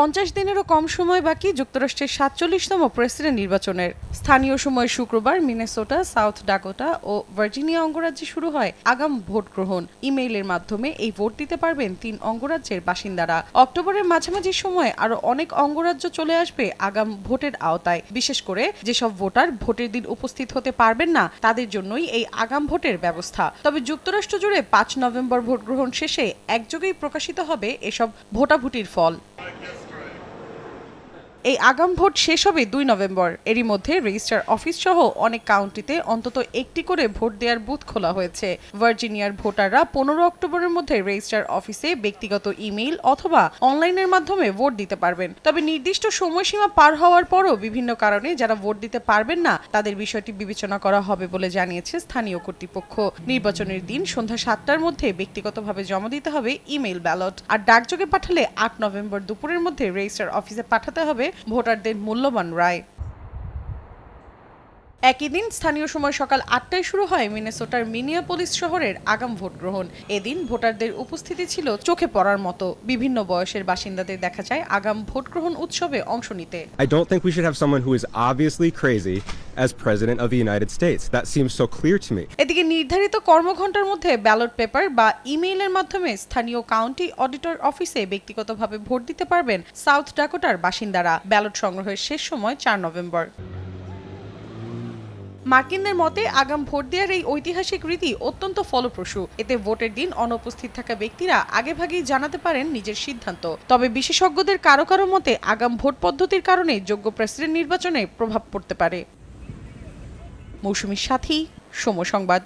পঞ্চাশ দিনেরও কম সময় বাকি যুক্তরাষ্ট্রের সাতচল্লিশতম প্রেসিডেন্ট নির্বাচনের। স্থানীয় সময় শুক্রবার মিনেসোটা, সাউথ ডাকোটা ও ভার্জিনিয়া অঙ্গরাজ্যে শুরু হয় আগাম ভোট গ্রহণ। ইমেইলের মাধ্যমে এই ভোট দিতে পারবেন তিন অঙ্গরাজ্যের বাসিন্দারা। অক্টোবরের মাঝামাঝি সময় আরও অনেক অঙ্গরাজ্য চলে আসবে আগাম ভোটের আওতায়। বিশেষ করে যেসব ভোটার ভোটের দিন উপস্থিত হতে পারবেন না, তাদের জন্যই এই আগাম ভোটের ব্যবস্থা। তবে যুক্তরাষ্ট্র জুড়ে পাঁচ নভেম্বর ভোট গ্রহণ শেষে একযোগেই প্রকাশিত হবে এসব ভোটাভুটির ফল। এই আগাম ভোট শেষ হবে দুই নভেম্বর। এরই মধ্যে রেজিস্ট্রার অফিস সহ অনেক কাউন্টিতে অন্তত একটি করে ভোট দেওয়ার বুথ খোলা হয়েছে। ভার্জিনিয়ার ভোটাররা পনেরো অক্টোবরের মধ্যে রেজিস্ট্রার অফিসে ব্যক্তিগত ইমেইল অথবা অনলাইনের মাধ্যমে ভোট দিতে পারবেন। তবে নির্দিষ্ট সময়সীমা পার হওয়ার পরও বিভিন্ন কারণে যারা ভোট দিতে পারবেন না, তাদের বিষয়টি বিবেচনা করা হবে বলে জানিয়েছে স্থানীয় কর্তৃপক্ষ। নির্বাচনের দিন সন্ধ্যা সাতটার মধ্যে ব্যক্তিগতভাবে জমা দিতে হবে ইমেইল ব্যালট। আর ডাকযোগে পাঠালে আট নভেম্বর দুপুরের মধ্যে রেজিস্ট্রার অফিসে পাঠাতে হবে ভোটারদের মূল্যবান রায়। একই দিন স্থানীয় সময় সকাল আটটায় শুরু হয় মিনেসোটার মিনিয়াপলিস শহরের আগাম ভোট গ্রহণ। এদিন ভোটারদের উপস্থিতি ছিল চোখে পড়ার মতো। বিভিন্ন বয়সের বাসিন্দাদের দেখা যায় আগাম ভোট গ্রহণ উৎসবে অংশ নিতে। I don't think we should as president of the United States. That seems so clear to me. এদিকে নির্ধারিত কর্মঘণ্টার মধ্যে ব্যালট পেপার বা ইমেইলের মাধ্যমে স্থানীয় কাউন্টি অডিটর অফিসে ব্যক্তিগতভাবে ভোট দিতে পারবেন সাউথ ডাকোটার বাসিন্দারা। ব্যালট সংগ্রহের শেষ সময় চার নভেম্বর। মার্কিনদের মতে, আগাম ভোট দেওয়ার এই ঐতিহাসিক রীতি অত্যন্ত ফলপ্রসূ। এতে ভোটের দিন অনুপস্থিত থাকা ব্যক্তিরা আগেভাগেই জানাতে পারেন নিজের সিদ্ধান্ত। তবে বিশেষজ্ঞদের কারও কারও মতে, আগাম ভোট পদ্ধতির কারণে যোগ্য প্রেসিডেন্ট নির্বাচনে প্রভাব পড়তে পারে। মৌসুমীর সাথী সময় সংবাদ